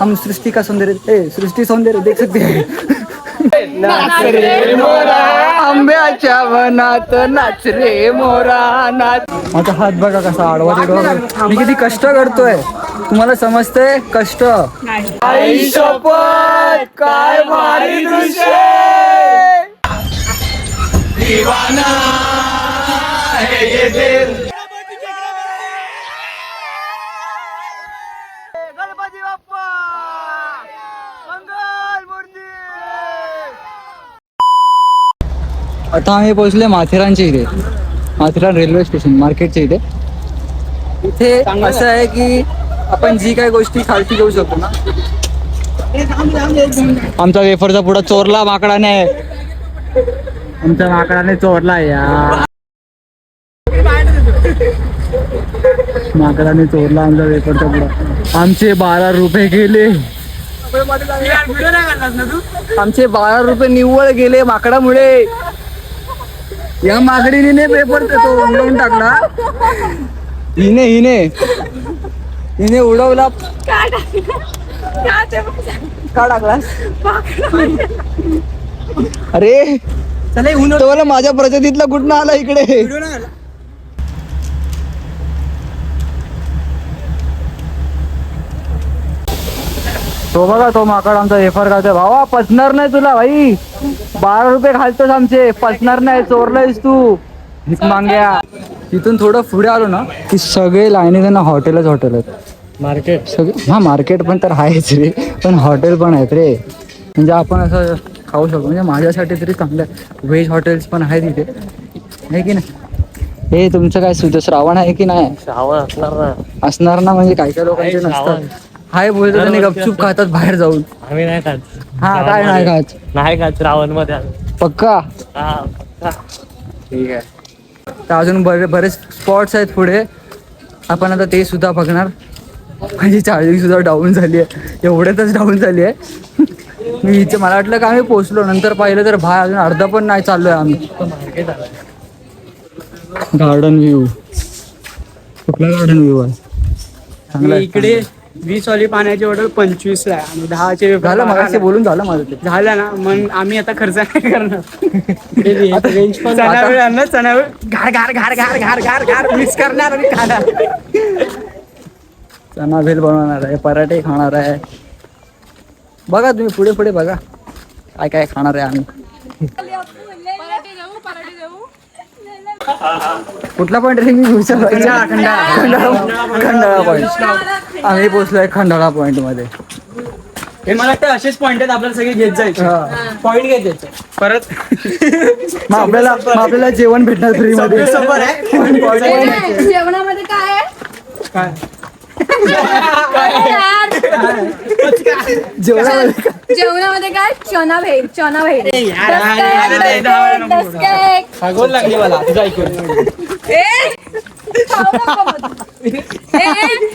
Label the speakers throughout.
Speaker 1: हम सृष्टि का सौंदर्य ए सृष्टि सौंदर्य देख सकते हैं। आंब्याच्या वनात नाच रे मोरा नाच माझा हात बघा कसा आडवा तिडवा मी किती कष्ट करतोय. तुम्हाला समजतंय? कष्ट. आई शपथ काय भारी दृश्य. गणपती बाप्पा मंगल मूर्ती आता आम्ही पोहोचले माथेरानच्या इथे. माथेरान रेल्वे स्टेशन मार्केटच्या इथे. इथे असं आहे की आपण जी काही गोष्टी खालती घेऊ शकतो ना. आमचा वेफरचा पुढा चोरला माकडाने. आमच्या माकडाने चोरला या. माकडाने चोरला आमचा वेफरचा पुढा आमचे बारा रुपये गेले. आमचे बारा रुपये निव्वळ गेले माकडामुळे. या माकडीने पेपर तो उडवून टाकला. हिने हिने. हिने उडवला. का टाकलास? अरे तो मला माझ्या प्रजातीतला कुठं आला इकडे. तो बघा तो माकड आमचा वेफर खातोय भावा पचणार नाही तुला भाई. बारा रुपये घालतोस आमचे. पचणार नाही चोरलायस तू. मांग्या तिथून थोडं पुढे आलो ना की सगळे लाईनीत ना हॉटेलच हॉटेल आहेत.
Speaker 2: मार्केट?
Speaker 1: सगळे हा मार्केट पण तर आहेच रे पण हॉटेल पण आहेत रे. म्हणजे आपण असं खाऊ शकतो. म्हणजे माझ्यासाठी तरी चांगलं व्हेज हॉटेल्स पण आहेत इथे. आहे की नाही? हे तुमचं काय सुद्धा श्रावण आहे की नाही?
Speaker 2: श्रावण असणार ना.
Speaker 1: असणार ना म्हणजे काही काही लोकांचे. नसतात. हाय बोलतो त्यांनी गपचूप खातात बाहेर जाऊन.
Speaker 2: आम्ही नाही खात.
Speaker 1: हा काय नाही खात?
Speaker 2: नाही खात श्रावणमध्ये
Speaker 1: पक्का? ठीक आहे. तर अजून बरे बरेच स्पॉट्स आहेत पुढे. आपण आता ते सुद्धा बघणार. माझी चार्जिंग सुद्धा डाऊन झाली आहे. एवढ्यातच डाऊन झाली आहे. मी इथे मला वाटलं का आम्ही पोचलो नंतर पाहिलं तर बाहेर अजून अर्धा पण नाही चाललोय आम्ही.
Speaker 2: मार्केट आलं
Speaker 1: गार्डन व्ह्यू कुठला गार्डन व्ह्यू आहे? चांगला आहे,
Speaker 3: इकडे वीस वाली पाण्याची बॉटल पंचवीस ला आहे. आणि दहाचे.
Speaker 1: झालं मग बोलून झालं माझं ते.
Speaker 3: झालं ना. मग आम्ही आता खर्च नाही करणार.
Speaker 1: रेंज पण
Speaker 3: चणा वेळ आणला चणा वेळ घार घार घार घार घार घार घार मिक्स करणार आणि खाणार.
Speaker 1: चना भेल बनवणार आहे पराठे खाणार आहे. बघा तुम्ही पुढे पुढे बघा. काय काय खाणार आहे आम्ही
Speaker 4: पराठे जाऊ पराठे जाऊ
Speaker 1: कुठला पॉईंट रे मी विचारला खंडाळा खंडाळा पॉईंट आम्ही पोहोचलोय खंडाळा पॉईंटमध्ये.
Speaker 3: हे मला वाटतं असेच पॉइंट आहेत आपल्याला सगळे घेत जायचे. पॉइंट घेत जायचे. परत
Speaker 1: मग आपल्याला मग आपल्याला जेवण भेटणार फ्री मध्ये.
Speaker 4: जेवणामध्ये काय आहे?
Speaker 3: काय?
Speaker 1: जेवणामध्ये
Speaker 4: काय? चना भेल चना भेल दस केक,
Speaker 3: खागोल लागली मला तुझं ऐकून.
Speaker 4: ए, खाऊ नको मग. ए,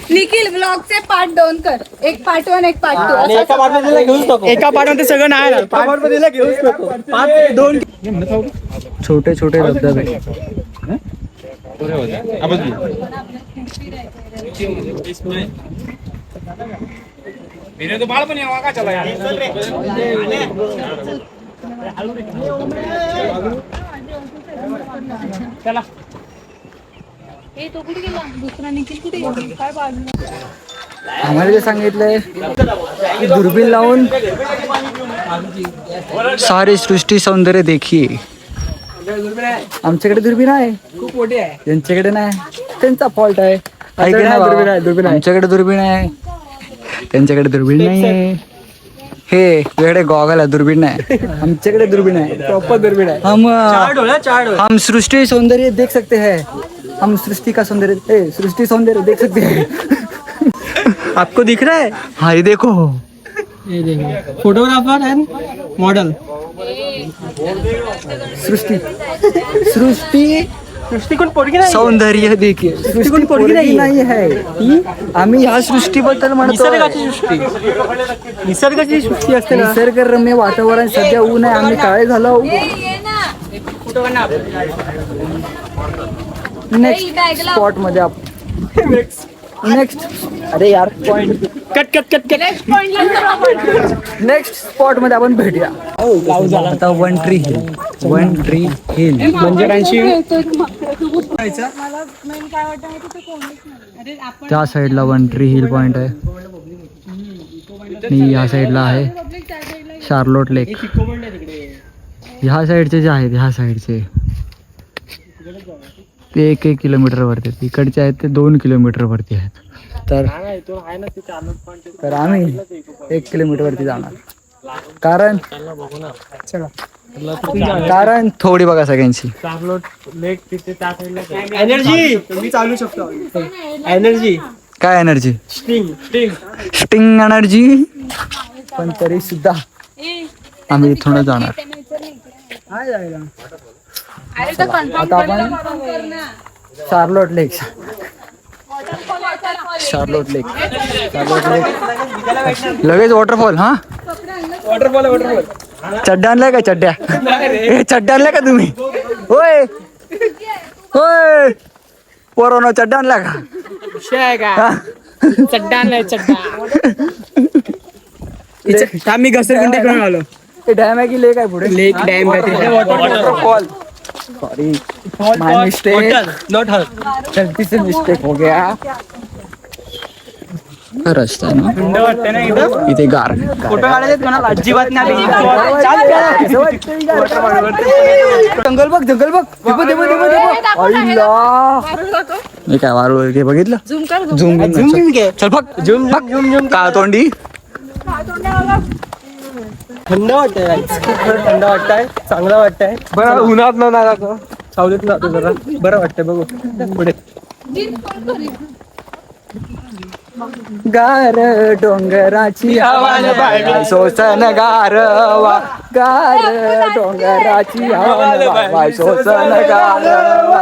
Speaker 4: निखिल ब्लॉगचे पार्ट दोन कर. एक पार्ट वन एक पार्ट
Speaker 3: आणि
Speaker 4: टू
Speaker 3: एका पाठमध्ये घेऊच नको. एका सगळं नाही घेऊच नको. पाच दोन.
Speaker 1: छोटे छोटे धबधबे
Speaker 4: ए तो कुठे गेला दुसरा निखिल कुठे गेला काय बाजू
Speaker 1: आम्हाला जे सांगितलंय की दुर्बीण लावून सारी सृष्टी सौंदर्य देखीये आमच्याकडे दुर्बीण आहे.
Speaker 3: खूप मोठी आहे.
Speaker 1: ज्यांच्याकडे नाही त्यांचा फॉल्ट आहे. आहे की नाही
Speaker 3: दुर्बीण
Speaker 1: बाबा?
Speaker 3: आहे, दुर्बीण आहे.
Speaker 1: आमच्याकडे दुर्बीण आहे. त्यांच्याकडे दुर्बीण नाही आहे. हे तुझ्याकडे गॉगल आहे दुर्बीण नाही. आमच्याकडे दुर्बीण आहे.
Speaker 3: प्रॉपर दुर्बीण आहे.
Speaker 1: हम
Speaker 3: चार डोळा चार डोळा.
Speaker 1: हम सृष्टि सौंदर्य देख सकते हैं. हम सृष्टि का सौंदर्य ए सृष्टि सौंदर्य देख सकते हैं.
Speaker 3: आपको दिख रहा है?
Speaker 1: हाँ ये देखो।
Speaker 3: ये देखो। Photographer and model
Speaker 1: Srishti. Srishti
Speaker 3: पोरगी नाही
Speaker 1: सौंदर्य देखिए सृष्टि
Speaker 3: पोरगी नाहीये.
Speaker 1: नाही आहे आम्ही ह्या सृष्टीबद्दल म्हणतो.
Speaker 3: निसर्गाची सृष्टी. निसर्गाची सृष्टी असते ना.
Speaker 1: निसर्गरम्य वातावरण सध्या ऊन आहे. आम्ही काळे झालो नेक्स्ट स्पॉटमध्ये आपण नेक्स्ट अरे यार point
Speaker 3: cut cut cut cut
Speaker 4: next पॉइंटला
Speaker 1: नेक्स्ट स्पॉटमध्ये आपण भेटूया. आता one tree hill one tree hill
Speaker 3: मंदिरांची
Speaker 4: मला मेन काय वाटतं माहिती ते कोणीच नाही. अरे आपण
Speaker 1: त्या साईडला वन ट्री हिल पॉइंट आहे. आणि या साईडला आहे
Speaker 4: पब्लिक त्या साईडला
Speaker 1: शार्लोट लेक ह्या साईडचे जे आहेत ह्या साईडचे. ते एक एक किलोमीटर वरती आहेत. इकडचे आहेत ते दोन किलोमीटर वरती आहेत. तर तर आम्ही एक किलोमीटर वरती जाणार. कारण कारण थोडी बघा सगळ्यांची.
Speaker 3: एनर्जी मी चालू शकतो. एनर्जी
Speaker 1: काय energy
Speaker 3: sting sting
Speaker 1: sting energy पण तरी सुद्धा आम्ही इथूनच जाणार. आता आपण Charlotte lake Charlotte lake Charlotte lake लगेच वॉटरफॉल हा?
Speaker 3: वॉटरफॉल वॉटरफॉल
Speaker 1: चड्ड्या आणलाय का चड्ड्या ए, चड्ड्या आणल्या का तुम्ही? होय होय पोरानो चड्डा आणला का हा?
Speaker 3: चड्डा आणलाय चड्डा आम्ही घसरगुंडी करून आलो
Speaker 1: ते डॅम आहे की लेक आहे पुढे
Speaker 3: lake dam
Speaker 1: waterfall sorry my mistake
Speaker 3: not हर
Speaker 1: गलती से मिस्टेक हो गया। हा रस्ता आहे ना
Speaker 3: थंड वाटतंय ना एकदम
Speaker 1: इथे गार.
Speaker 3: फोटो काढायचे कोणाला? अजिबात नाही
Speaker 1: जंगल बघ जंगल बघ. हे काय वारू हे बघितलं?
Speaker 4: झूम कर
Speaker 1: झूम
Speaker 3: झूम झूम घे.
Speaker 1: चल fuck. Zoom zoom zoom zoom का तोंडी
Speaker 3: थंड वाटतंय guys. खूप खरं थंड वाटतंय चांगलं वाटतंय. बरं उन्हात न सावलीत ना जरा. बरं वाटतंय बघू. पुढे.
Speaker 1: गार डोंगराची हवा. सोसन गारवा गार डोंगराची हवा. सोसन गारवा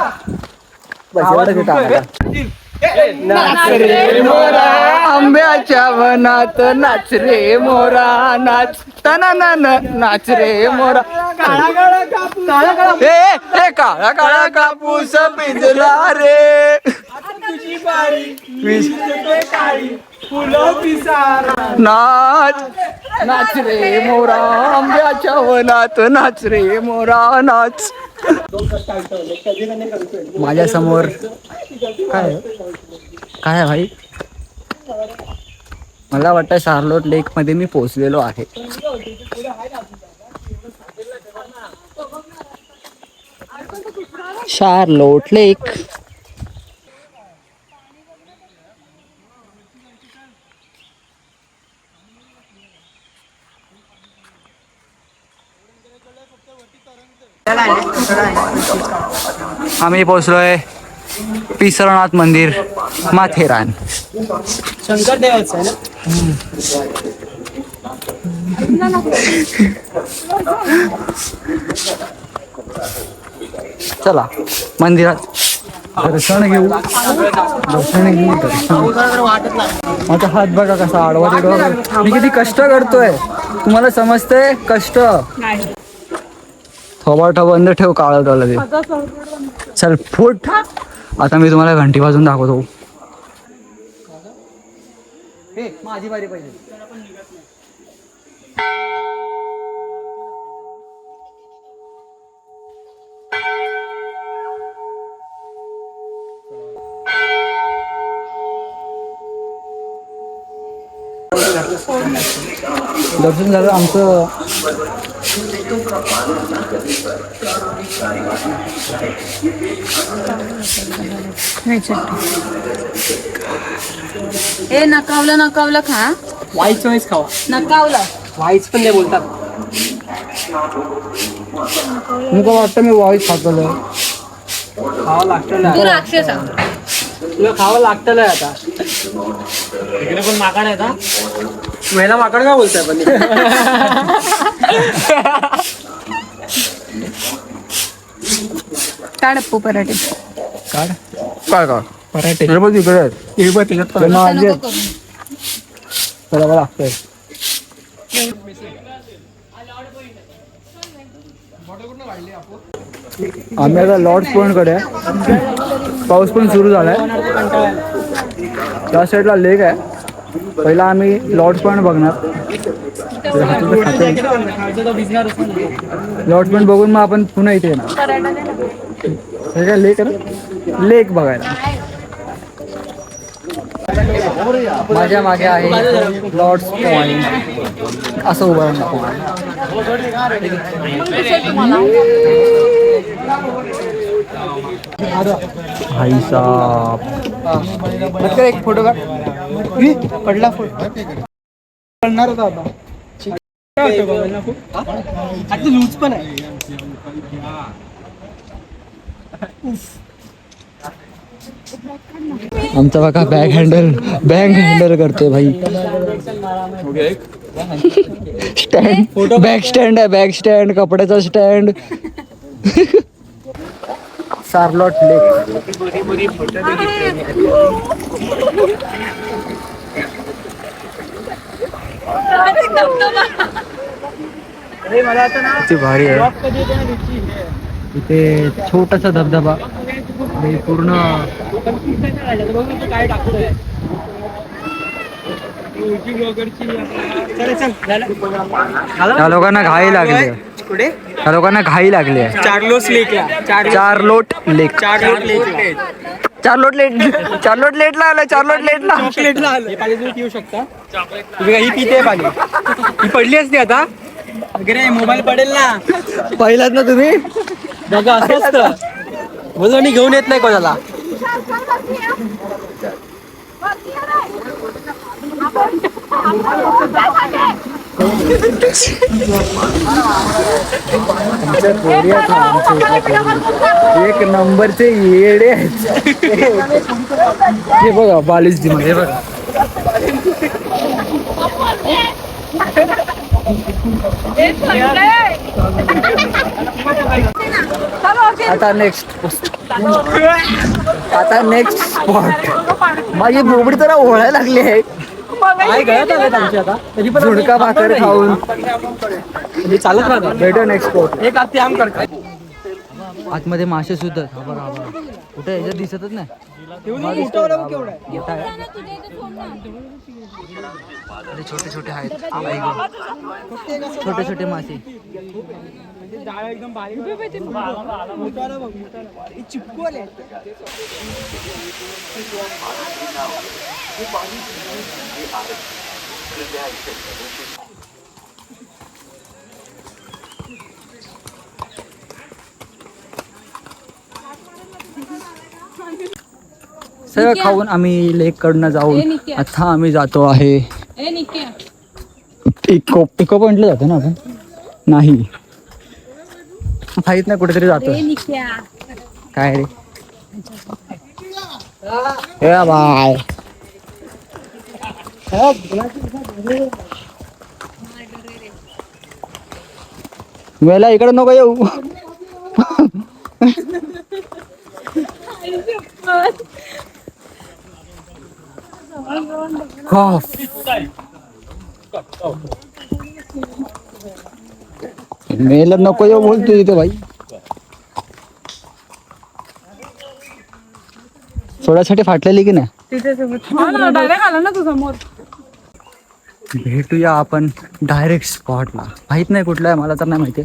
Speaker 1: नाच रे मोरा आंब्याच्या वनात नाच रे मोरा नाच. तना नाच रे मोरा. काळ काळा ए, काळा काळा कापूस पिंजला रे. विस- नाच. नाच रे मोरा आंब्याच्या वनात नाच रे मोरा नाच. माझ्यासमोर काय? काय आहे भाई? मला वाटतं शार्लोट लेकमध्ये मी पोहोचलेलो आहे. Charlotte lake. आम्ही पोहोचलोय पिसरनाथ मंदिर माथेरान.
Speaker 3: शंकर देवाचं आहे ना?
Speaker 1: चला मंदिरात. दर्शन घेऊ. दर्शन घेऊ दर्शन. माझा हात बघा कसा आडवा तिडवा मी किती कष्ट करतोय. तुम्हाला समजतंय? कष्ट. थोबाटा बंद ठेव काळ झालं ते. चल फुट. आता मी तुम्हाला घंटी वाजून दाखवतो. माझी बारी पाहिजे. दर्शन झालं आमचं
Speaker 4: ए नकावलं नकावलं खा.
Speaker 3: वाईच वाईच खावा.
Speaker 4: नकावलं.
Speaker 3: वाईच पण ते बोलतात.
Speaker 1: मी का वाटतं मी वाईस खातो
Speaker 3: खावं लागतं
Speaker 4: तू राक्षस.
Speaker 3: तुला खावं लागतं आता.
Speaker 2: इकडे पण माकाड आहे का?
Speaker 3: महिला माकड का बोलताय पण?
Speaker 4: काढ अप्पू पराठे.
Speaker 1: काढ. काय का
Speaker 3: पराठे.
Speaker 1: हे बघ इकडे. आहेत.
Speaker 3: हे बघ त्याच्यात पण
Speaker 1: त्यांना
Speaker 4: नको
Speaker 1: लागतंय आम्ही आता लॉर्ड्स पॉईंटकडे आहे. पाऊस पण सुरू झाला आहे त्या साईडला लेक आहे. पहिला आम्ही लॉर्ड्स पॉईंट बघणार. ते हाताचं लॉर्ड्स पॉईंट बघून मग आपण पुन्हा इथे येणार. हे काय लेक आहे लेक बघायला. माझ्या मागे आहे लॉर्ड्स पॉईंट असं उभं राहणार भाई साहब।
Speaker 3: एक फोटो काढ पडला फोटो. पडणार होता आता. आता लूज पण आहे.
Speaker 1: आमचा बघा बॅग हँडल बॅग हँडल करतोय भाई. स्टँड बॅग स्टँड आहे बॅग स्टँड कपड्याचा स्टँड सार्लॉट लेक किती भारी आहे. इथे छोटासा धबधबा. आणि पूर्ण त्या लोकांना घाई लागली.
Speaker 3: कुठे?
Speaker 1: त्या लोकांना घाई लागली आहे.
Speaker 3: चार्लोस लेकला. चार
Speaker 1: चार लोट लेक.
Speaker 3: चार्लोट लेक.
Speaker 1: चार लोट लेट. चार लोट लेटला आलं चार लोट लेटला.
Speaker 3: चॉकलेटला आलं. हे पाणी तुम्ही पिऊ शकता. तुम्ही काही पिते पाणी ही पडली असते आता. वगैरे मोबाईल पडेल ना.
Speaker 1: पहिलात ना तुम्ही?
Speaker 3: बघा असं असतं म्हणून मी घेऊन येत नाही कोणाला.
Speaker 1: एक नंबरचे येडे आहेत. हे बघा बालिश जिम हे बघा. आता नेक्स्ट आता नेक्स्ट स्पॉट माझी बोबडी तर ओळायला लागली आहे.
Speaker 3: काय गळत आलं आमची आता. तरी पण
Speaker 1: झुणका भाकर खाऊन.
Speaker 3: म्हणजे चालत राहतं.
Speaker 1: भेटो नेक्स्ट स्पॉट
Speaker 3: एक आत्ते आम करतात
Speaker 1: आतमध्ये मासे सुद्धा. कुठे? याच्यात दिसतच नाही. अरे छोटे छोटे आहेत. आई गं. छोटे छोटे मासे.
Speaker 3: एकदम बारीक आले.
Speaker 1: सगळं खाऊन आम्ही लेक कडनं जाऊन. आता आम्ही जातो आहे. इको इको पॉइंटला जातो ना आपण? नाही. माहीत नाही कुठेतरी जातो
Speaker 4: ए निक्या
Speaker 1: काय रे ए बाय वेळेला इकडे नको येऊ कॉफ मेला नको येऊ बोलतो इथे भाई. सोडासाठी फाटलेली की नाही?
Speaker 4: डायरेक्ट आला ना तू समोर
Speaker 1: भेटूया आपण डायरेक्ट स्पॉटला माहीत नाही कुठला आहे मला तर नाही माहिती.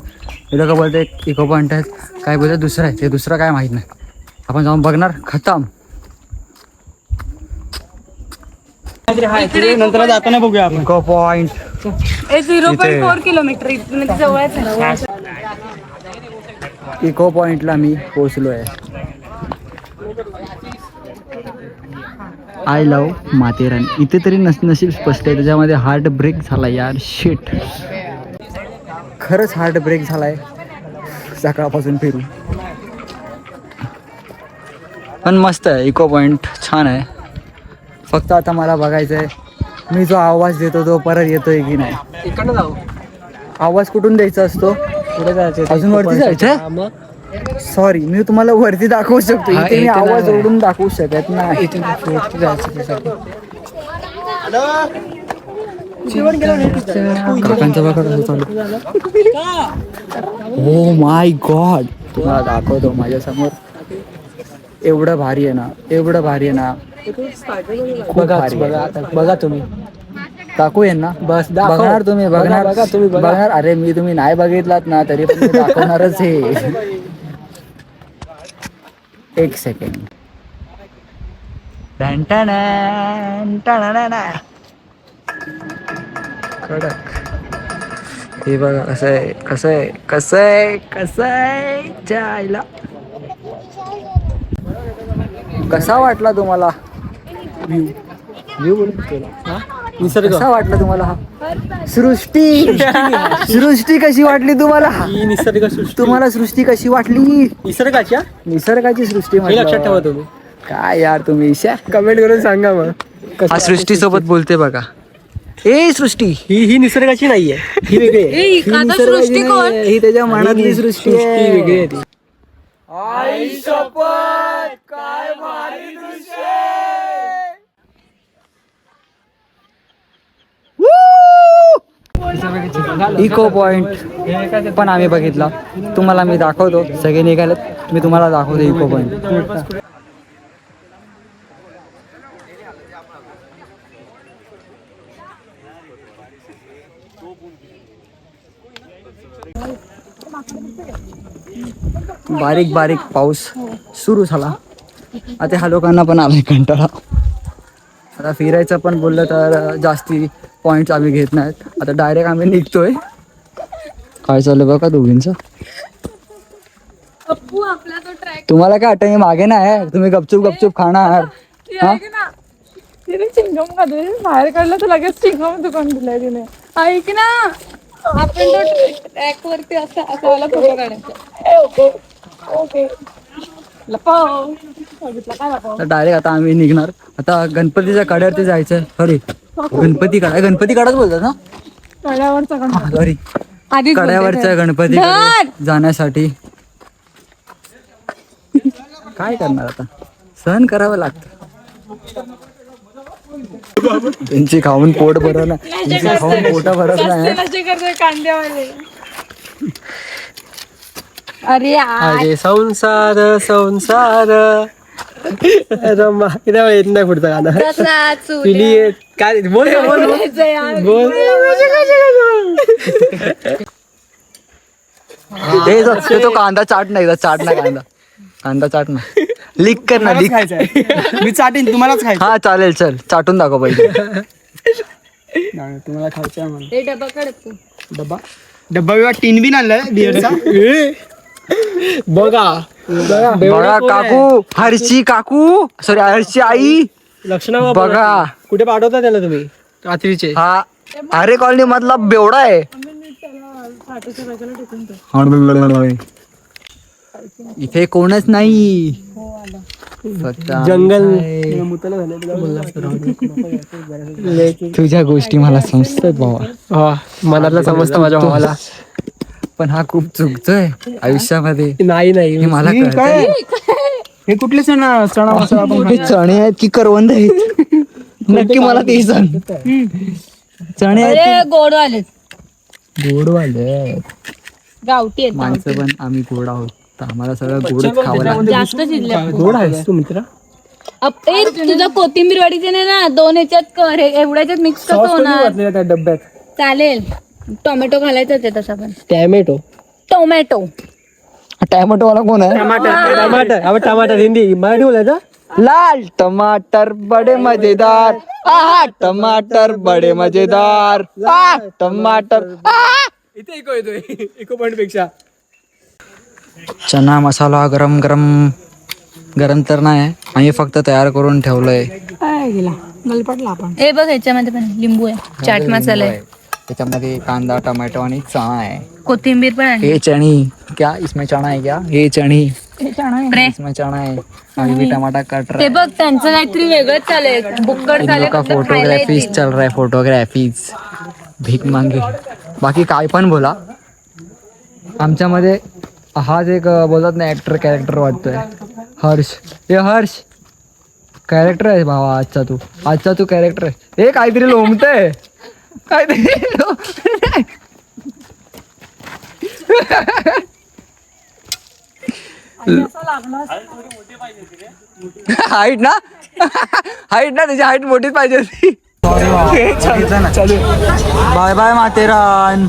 Speaker 1: हे लोक बोलते इको पॉईंट आहेत. काय बोलते दुसरं आहे. ते दुसरं काय माहीत नाही. आपण जाऊन बघणार. खतम.
Speaker 3: नंतर जाताना बघूया आपण.
Speaker 1: Echo point.
Speaker 4: ए झिरो पॉईंट फोर किलोमीटर इथून ते जवळच आहे.
Speaker 1: इको पॉइंटला मी पोचलो आहे आय लव माथेरान. इथे तरी नस नशीब स्पष्ट आहे. त्याच्यामध्ये हार्ट ब्रेक झाला यार. शिट खरंच हार्ट ब्रेक झालाय. सकाळपासून फिरून. पण मस्त आहे. इको पॉइंट छान आहे. फक्त आता मला बघायचं आहे मी जो आवाज देतो तो परत येतोय की नाही?
Speaker 3: इकडनं जाऊ.
Speaker 1: आवाज कुठून द्यायचा असतो?
Speaker 3: पुढे जायचं
Speaker 1: अजून वरती जायचं? सॉरी मी तुम्हाला वरती दाखवू शकतो.
Speaker 3: हा,
Speaker 1: इथे मी आवाज
Speaker 3: नाही.
Speaker 1: ओढून दाखवू शकत नाही.
Speaker 3: वरती जायचं
Speaker 1: ओ माय गॉड तुम्हाला दाखवतो माझ्यासमोर एवढं भारी आहे ना एवढं भारी आहे ना. खूप
Speaker 3: बघा
Speaker 1: भारी आहे.
Speaker 3: बघा आता बघा तुम्ही.
Speaker 1: आहे ना?
Speaker 3: बस दाखव.
Speaker 1: बघणार तुम्ही
Speaker 3: बघा,
Speaker 1: बघणार.
Speaker 3: बघा, तुम्ही बघा.
Speaker 1: बघणार. अरे मी तुम्ही नाही बघितलात ना तरी पण मी दाखवणारच आहे. एक सेकंड टन टन टन टन. कडक. हे बघा कसं आहे कसं आहे कसं आहे कसं आहे आईला कसा वाटला तुम्हाला? व्ह्यू
Speaker 3: निसर्ग.
Speaker 1: कसा वाटला तुम्हाला हा? सृष्टी. सृष्टी. कशी वाटली तुम्हाला?
Speaker 3: ही निसर्ग सृष्टी.
Speaker 1: तुम्हाला सृष्टी कशी वाटली?
Speaker 3: निसर्गाच्या
Speaker 1: निसर्गाची सृष्टी
Speaker 3: हे लक्षात ठेवा. तुम्ही.
Speaker 1: काय यार तुम्ही ईशा
Speaker 3: कमेंट करून सांगा मग.
Speaker 1: हा सृष्टी सोबत बोलते बघा. ए सृष्टी.
Speaker 3: ही ही निसर्गाची नाहीये. ही वेगळी आहे.
Speaker 4: ए,
Speaker 1: ही निसर्गाची नाहीये, ही त्याच्या मनातली
Speaker 3: ही
Speaker 1: सृष्टी
Speaker 3: वेगळी आहे.
Speaker 1: आहे
Speaker 3: ती.
Speaker 1: इको पॉइंट पण आम्ही बघितला. तुम्हाला मी दाखवतो. सगळे निघालेत. मी तुम्हाला दाखवतो इको पॉइंट बारीक बारीक पाऊस सुरू झाला. आता ह्या लोकांना पण आलाय कंटाळा. आता फिरायचं पण बोललं तर जास्ती पॉईंट्स आम्ही घेत नाहीत. आता डायरेक्ट आम्ही निघतोय. काय चाललं बघा दोघींचं?
Speaker 4: अप्पू आपला तो ट्रॅक
Speaker 1: तुम्हाला काय वाटतं मी मागे नाही तुम्ही गपचूप गपचूप खाणार. हा?
Speaker 4: तिने चिंगम खाते बाहेर काढलं तर लगेच चिंगम दुकान दिलंय तिने. ऐक ना. आपण तो ट्रॅक वरती असा असा वाला फोटो काढायचा. Okay okay. लपव.
Speaker 1: डायरेक्ट आता आम्ही निघणार. आता गणपतीच्या कड्यावरती जायचंय सॉरी गणपती कडा गणपती कडाच बोलतात ना?
Speaker 4: कड्यावरचा गणपती.
Speaker 1: सॉरी कड्यावरच्या. गणपती! जाण्यासाठी. काय करणार आता? सहन करावं लागतं. त्यांची खाऊन पोट भरत नाही. त्यांची खाऊन पोट भरत नाही.
Speaker 4: अरे
Speaker 3: संसार संसार. येत नाही पुढचा गाणं. पिली काय बोल बोल बोल.
Speaker 4: बोलायचं यार.
Speaker 3: बोल.
Speaker 1: ते कांदा चाट नाही चाट ना कांदा. कांदा चाट ना लिक कर ना लिक
Speaker 3: मी चाटीन तुम्हालाच खायचं
Speaker 1: हा चालेल चल. चाटून दाखव पहिले.
Speaker 3: तुम्हाला खायचं
Speaker 4: डबा.
Speaker 3: डब्बा डब्बा बिबा टीन बिन आणलाय बिअरचा? बघा. बघा
Speaker 1: काकू. हर्षी काकू. सॉरी हर्षी आई.
Speaker 3: लक्षणा
Speaker 1: बघा.
Speaker 3: कुठे पाठवता त्याला तुम्ही? रात्रीचे.
Speaker 1: हा. अरे कॉलनी मधला बेवडा आहे. इथे कोणच नाही.
Speaker 3: जंगल.
Speaker 1: तुझ्या गोष्टी मला समजतात भावा
Speaker 3: मनातलं समजतं माझ्या भावाला
Speaker 1: पण हा खूप चुकतोय आयुष्यामध्ये.
Speaker 3: नाही नाही.
Speaker 1: हे मला कळतंय.
Speaker 3: हे कुठले सण सणा आपण
Speaker 1: हे चणे आहेत की करवंद आहेत? नक्की मला ते सांग. चणे आहेत
Speaker 4: अरे गोड आले
Speaker 1: गोडवाले.
Speaker 4: गावठी आहेत.
Speaker 1: माणसं पण आम्ही गोड आहोत. तर आम्हाला सगळं गोडच खावं लागतं
Speaker 4: जास्त शिजले
Speaker 3: गोड आहेस तू मित्र?
Speaker 4: अप- ए, तुझं कोथिंबीर वाडीचे नाही ना? दोन ह्याच्यात कर हे एवढ्याच्यात मिक्स कसं होणार?
Speaker 3: त्या डब्यात?
Speaker 4: चालेल. टोमॅटो घालायचं ते तसा पण.
Speaker 3: टॅमॅटो.
Speaker 4: टोमॅटो.
Speaker 1: टॅमॅटो वाला कोण आहे?
Speaker 3: टमाटर. टमाटर. आपण टमाटर हिंदी. मराठी बोलायचं?
Speaker 1: लाल टमाटर बडे मजेदार. आहा टमाटर बडे मजेदार. आ टमाटर. आहा.
Speaker 3: इथे इको येतोय. इको पॉइंटपेक्षा.
Speaker 1: चना मसाला गरम गरम. गरम तर नाही आम्ही फक्त तयार करून ठेवलंय.
Speaker 4: हे बघ ह्याच्यामध्ये पण लिंबू आहे. चाट मसाला आहे.
Speaker 1: त्याच्यामध्ये कांदा टोमॅटो आणि चणा आहे.
Speaker 4: कोथिंबीर पण आहे.
Speaker 1: ये चणी. क्या? इसमें चना है क्या? ये चणी.
Speaker 4: प्रे.
Speaker 1: इसमें चना है अभी भी टमाटर कट रहा
Speaker 4: ते
Speaker 1: है
Speaker 4: बघ त्यांचं काहीतरी वेगळंच चालेल बुक्कड
Speaker 1: इन
Speaker 4: चालेल
Speaker 1: लोग का
Speaker 4: फक्त खायला
Speaker 1: फोटोग्राफीज
Speaker 4: येतील.
Speaker 1: चल रहा है फोटोग्राफीज भीक मांगे बाकी काय पण बोला. आमच्यामध्ये हाच एक अं, बोलतात ना ऍक्टर कॅरेक्टर वाटतोय. हर्ष. हे हर्ष. कॅरेक्टर आहे भावा आजचा तू. आजचा तू कॅरेक्टर आहे. हे काहीतरी लोंबतय.
Speaker 4: असा लागला
Speaker 1: हाईट ना? हाईट ना त्याची हाईट मोठीच पाहिजे होती. बाय बाय माथेरान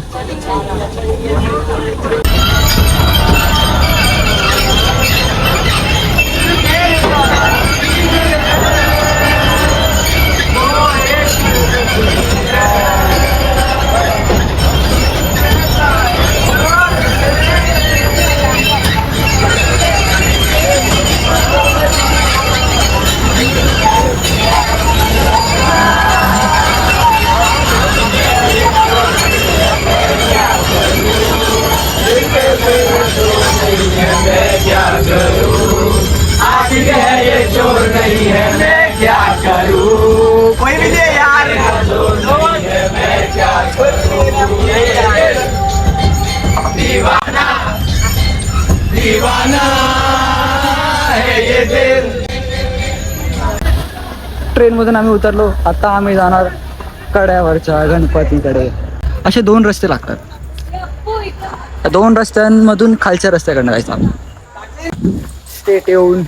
Speaker 1: मधून आम्ही उतरलो. आता आम्ही जाणार कड्यावरच्या गणपतीकडे. असे दोन रस्ते लागतात. दोन रस्त्यांमधून खालच्या रस्त्याकडनं जायचं स्टेट येऊन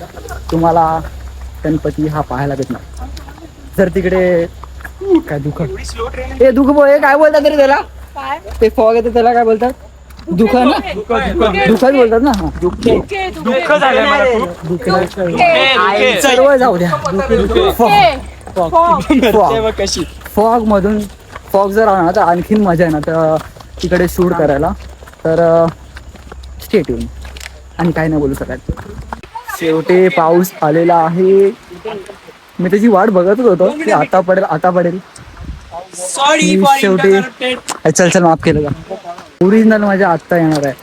Speaker 1: तुम्हाला गणपती हा पाहायला भेटणार. जर तिकडे काय दुःख हे दुःख काय बोलतात तरी त्याला? ते फॉग येते त्याला काय बोलतात? दुःख ना? दुःखच बोलतात ना?
Speaker 4: दुःखे.
Speaker 1: सर्व जाऊ द्या. फॉग
Speaker 3: कशी?
Speaker 1: फॉग मधून फॉग जर आला ना तर आणखीन मजा आहे ना तर तिकडे शूट करायला. तर स्टेट येऊन आणि काय नाही बोलू शकत. शेवटे पाऊस आलेला आहे. मी त्याची वाट बघतच होतो की आता पडेल आता पडेल. शेवटी चल चल माफ केलं का ओरिजिनल माझ्या आत्ता येणार आहे.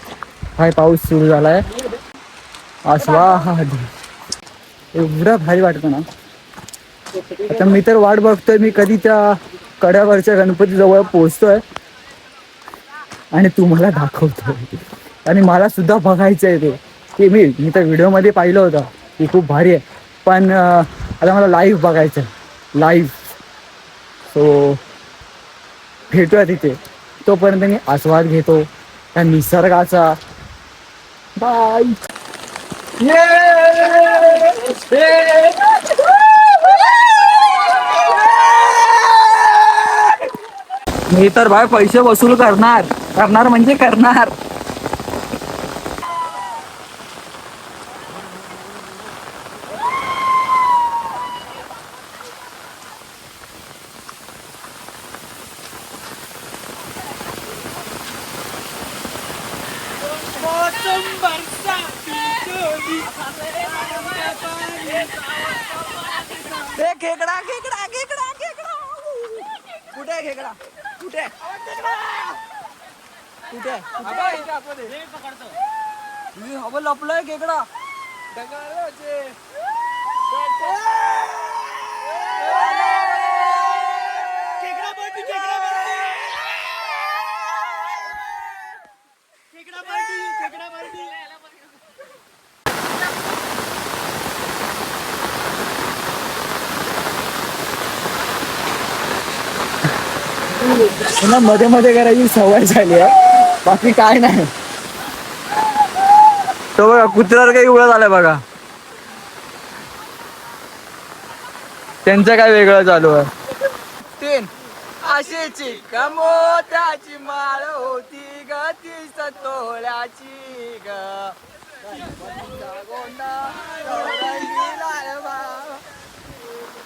Speaker 1: हाय पाऊस सुरू झालाय. आस्वाद. एवढं भारी वाटतं ना. आता मी तर वाट बघतोय मी कधी त्या कड्यावरच्या गणपती जवळ पोहोचतोय. आणि तुम्हाला दाखवतोय. आणि मला सुद्धा बघायचं आहे ते की मी मी तर व्हिडिओमध्ये पाहिलं होतं. की खूप भारी आहे. पण आता मला लाईव्ह बघायचं आहे लाईव्ह सो भेटूया तिथे. तोपर्यंत मी आस्वाद घेतो. त्या निसर्गाचा. बाय मी तर भाई पैसे वसूल करणार. करणार म्हणजे करणार ए, खेकडा खेकडा खेकडा खेकडा कुठे आहे खेकडा कुठे आहे? कुठे आहे? हे हवं लपलंय खेकडा पुन्हा मध्ये मध्ये करायची सवय झाली आहे. बाकी काय नाही. तो बघा कुत्र्यावर काही उडत आलाय बघा. त्यांचं काय वेगळं चालू आहे? तीन. आशेची कमोत्याची माळ होती ग ती सतोळ्याची ग.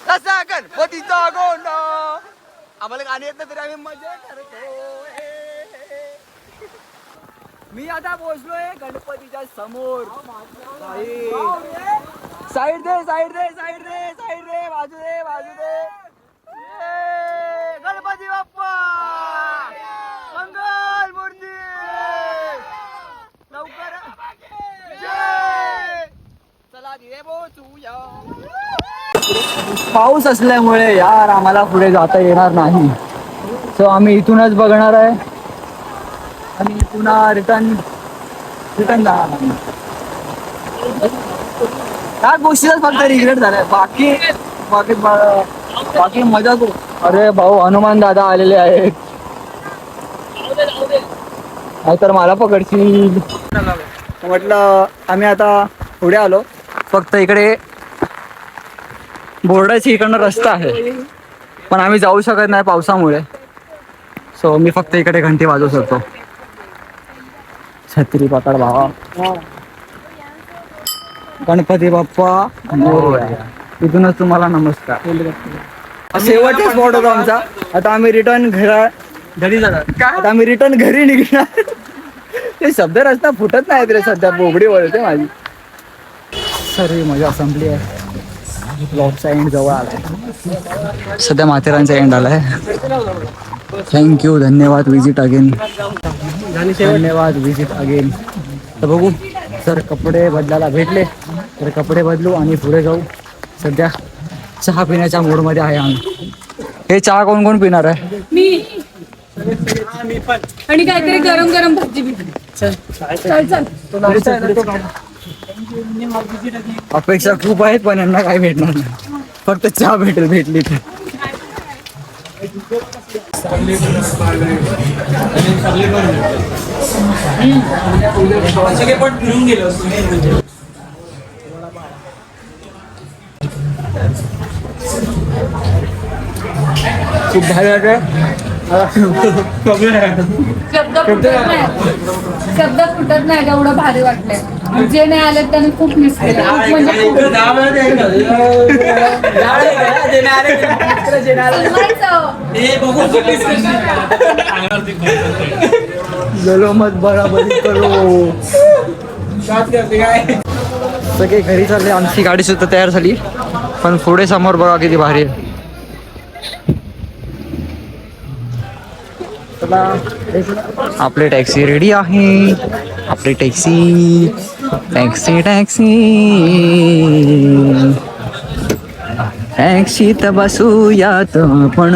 Speaker 1: कसा गणपतीचा गोंडा. आम्हाला गाणी येत नाही तरी आम्ही मजा करतो. मी आता पोहोचलोय गणपतीच्या समोर. साईड दे साईड दे साईड दे साईड दे बाजू दे बाजू दे. गणपती बाप्पा! मंगल मूर्ती! लवकर. जय. चला धीरे पोहोचूया. पाऊस असल्यामुळे यार आम्हाला पुढे जाता येणार नाही. सो आम्ही इथूनच बघणार आहे. पुन्हा रिटर्न रिटर्न जाणार आम्ही. त्या गोष्टीच फक्त रिग्रेट झालाय. बाकी बाकी बाकी मजा तो अरे भाऊ हनुमान दादा आलेले आहेत. नाहीतर मला पकडशील. म्हटलं आम्ही आता पुढे आलो. फक्त इकडे बोर्डाची इकडनं रस्ता आहे. पण आम्ही जाऊ शकत नाही पावसामुळे. सो मी फक्त इकडे घंटी वाजवू शकतो. छत्री पकड भावा। गणपती बाप्पा मोरया. इथूनच तुम्हाला नमस्कार। शेवटचा स्पॉट होता आमचा. आता आम्ही रिटर्न घरा
Speaker 3: घरी जाणार.
Speaker 1: आता आम्ही रिटर्न घरी निघणार. ते शब्द रस्ता फुटत नाही रे सध्या बोबडी वळते माझी. सर्व मजा संपली आहे. ब्लॉगचा एंड जवळ आलाय. सध्या माथेरानचा एंड आलाय. थँक्यू धन्यवाद विजिट अगेन धन्यवाद विजिट अगेन तर बघू जर कपडे बदलायला भेटले. तर कपडे बदलू आणि पुढे जाऊ. सध्या चहा पिण्याच्या मूडमध्ये आहे आम्ही. हे चहा कोण कोण पिणार आहे?
Speaker 4: मी. आणि काहीतरी गरम गरम भाजी
Speaker 1: अपेक्षा खूप आहेत पण यांना काय भेटणार नाही. फक्त चहा भेटेल भेटली तर.
Speaker 3: सगळे पण फिरून गेलो
Speaker 1: खूप भारी
Speaker 4: शब्द फुटत नाही. शब्द फुटत नाही एवढं भारी वाटलंय. जे नाही आले त्यांनी खूप मिस केलं. म्हणजे खूप. सलमानचं.
Speaker 1: गेलो मत बराबरी करो. सगळे घरी चालले आमची गाडी सुद्धा तयार झाली. पण पुढे समोर बघा किती भारी आहे. चला, आपली टॅक्सी रेडी आहे. आपली टॅक्सी टॅक्सी टॅक्सी टॅक्सीत बसूयात आपण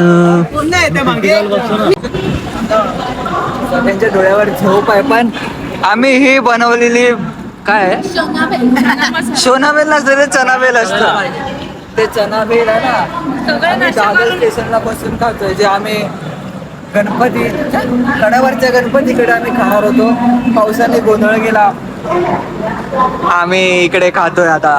Speaker 1: त्यांच्या डोळ्यावर झोप आहे पण आम्ही ही बनवलेली काय? आहे? शोनाबेल नसतं ते चनाबेल असतं. ते चनाबेल आहे ना. दादर स्टेशनला बसून खातोय जे आम्ही गणपती कडावरच्या गणपतीकडे आम्ही खाणार होतो. पावसाने गोंधळ गेला. आम्ही इकडे खातोय आता.